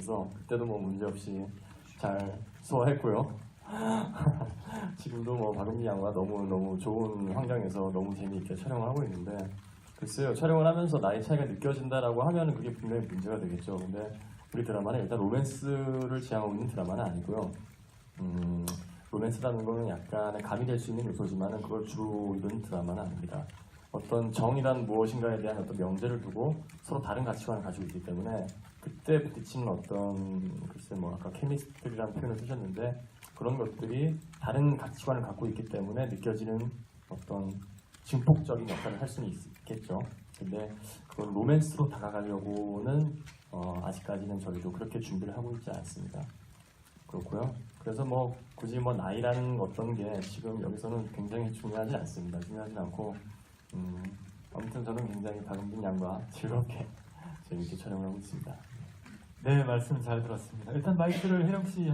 있어서 그때도 뭐 문제 없이 잘 소화했고요. 지금도 뭐 박은미 양과 너무 너무 좋은 환경에서 너무 재미있게 촬영을 하고 있는데 글쎄요 촬영을 하면서 나이 차이가 느껴진다라고 하면은 그게 분명히 문제가 되겠죠. 근데 우리 드라마는 일단 로맨스를 지향하고 있는 드라마는 아니고요. 음, 로맨스라는 거는 약간의 감이 될수 있는 요소지만은 그걸 주로 이루는 드라마는 아닙니다. 어떤 정이란 무엇인가에 대한 어떤 명제를 두고 서로 다른 가치관을 가지고 있기 때문에 그때 부딪히는 어떤 글쎄 뭐 아까 케미스트리라는 표현을 쓰셨는데 그런 것들이 다른 가치관을 갖고 있기 때문에 느껴지는 어떤 증폭적인 역할을 할 수는 있겠죠. 근데 그걸 로맨스로 다가가려고는 어, 아직까지는 저희도 그렇게 준비를 하고 있지 않습니다. 그렇고요. 그래서 뭐 굳이 뭐 나이라는 어떤 게 지금 여기서는 굉장히 중요하지 않습니다. 중요하지 않고 음, 아무튼 저는 굉장히 박은빈 양과 즐겁게 재밌게 촬영을 하고 있습니다. 네, 말씀 잘 들었습니다. 일단 마이크를 혜령 씨